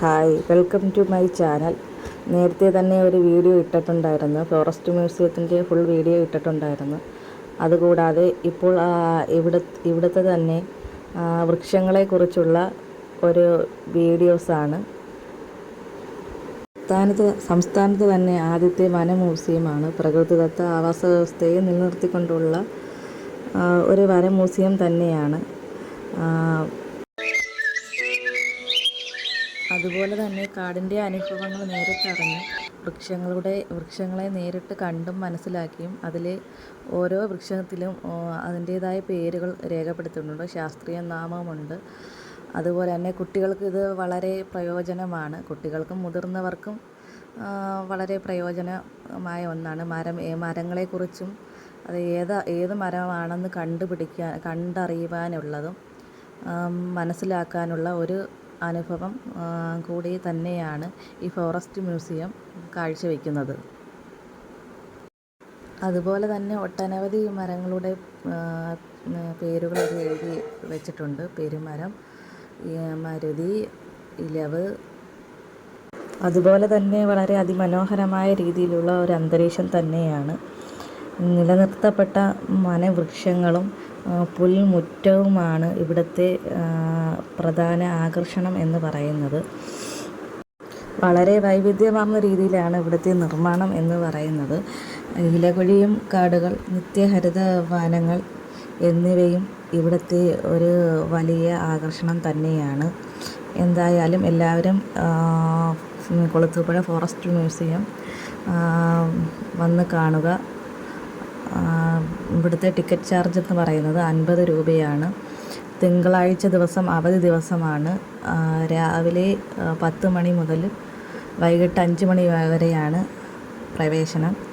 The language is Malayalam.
Hi welcome to my channel. നേരത്തെ തന്നെ ഒരു വീഡിയോ ഇട്ടിട്ടുണ്ടായിരുന്നു. ഫോറസ്റ്റ് മ്യൂസിയത്തിന്റെ ഫുൾ വീഡിയോ ഇട്ടിട്ടുണ്ടായിരുന്നു. അതുകൂടാതെ ഇപ്പോൾ ഇവിടെ ഇവിടുത്തെ തന്നെ വൃക്ഷങ്ങളെക്കുറിച്ചുള്ള ഒരു വീഡിയോസാണ്. സംസ്ഥാനത്ത് സംസ്ഥാനത്ത് തന്നെ ആദ്യത്തെ വന മ്യൂസിയമാണ് പ്രകൃതിദത്ത ആവാസ വ്യവസ്ഥയെ നിലനിർത്തിക്കൊണ്ടുള്ള ഒരു വന മ്യൂസിയം തന്നെയാണ് അതുപോലെ തന്നെ കാടിന്റെ അനുഭവങ്ങൾ നേരിട്ടറിഞ്ഞ് വൃക്ഷങ്ങളുടെ വൃക്ഷങ്ങളെ നേരിട്ട് കണ്ടും മനസ്സിലാക്കിയും അതിലെ ഓരോ വൃക്ഷത്തിലും അതിന്റേതായ പേരുകൾ രേഖപ്പെടുത്തുന്നുണ്ട്. ശാസ്ത്രീയ നാമമുണ്ട്. അതുപോലെ തന്നെ കുട്ടികൾക്ക് ഇത് വളരെ പ്രയോജനമാണ്. കുട്ടികൾക്കും മുതിർന്നവർക്കും വളരെ പ്രയോജനമായ ഒന്നാണ്. മരം മരങ്ങളെക്കുറിച്ചും അത് ഏത് ഏത് മരമാണെന്ന് കണ്ടുപിടിക്കാൻ കണ്ടറിയുവാനുള്ളതും മനസ്സിലാക്കാനുള്ള ഒരു അനുഭവം കൂടി തന്നെയാണ് ഈ ഫോറസ്റ്റ് മ്യൂസിയം കാഴ്ചവെക്കുന്നത്. അതുപോലെ തന്നെ ഒട്ടനവധി മരങ്ങളുടെ പേരുകൾ എഴുതി വെച്ചിട്ടുണ്ട്. പെരുമരം മരുതി ഇലവ്. അതുപോലെ തന്നെ വളരെ അതിമനോഹരമായ രീതിയിലുള്ള ഒരു അന്തരീക്ഷം തന്നെയാണ്. നിലനിർത്തപ്പെട്ട വനവൃക്ഷങ്ങളും പുൽമുറ്റവുമാണ് ഇവിടുത്തെ പ്രധാന ആകർഷണം എന്ന് പറയുന്നത്. വളരെ വൈവിധ്യമാർന്ന രീതിയിലാണ് ഇവിടുത്തെ നിർമ്മാണം എന്ന് പറയുന്നത്. ഇലകുഴിയും കാടുകൾ നിത്യഹരിത വനങ്ങൾ എന്നിവയും ഇവിടുത്തെ ഒരു വലിയ ആകർഷണം തന്നെയാണ്. എന്തായാലും എല്ലാവരും കൊളുത്തുപുഴ ഫോറസ്റ്റ് മ്യൂസിയം വന്ന് കാണുക. ഇവിടുത്തെ ടിക്കറ്റ് ചാർജ് എന്ന് പറയുന്നത് അൻപത് രൂപയാണ്. തിങ്കളാഴ്ച ദിവസം അവധി ദിവസമാണ്. രാവിലെ പത്ത് മണി മുതൽ വൈകിട്ട് അഞ്ച് മണി വരെയാണ് പ്രവേശനം.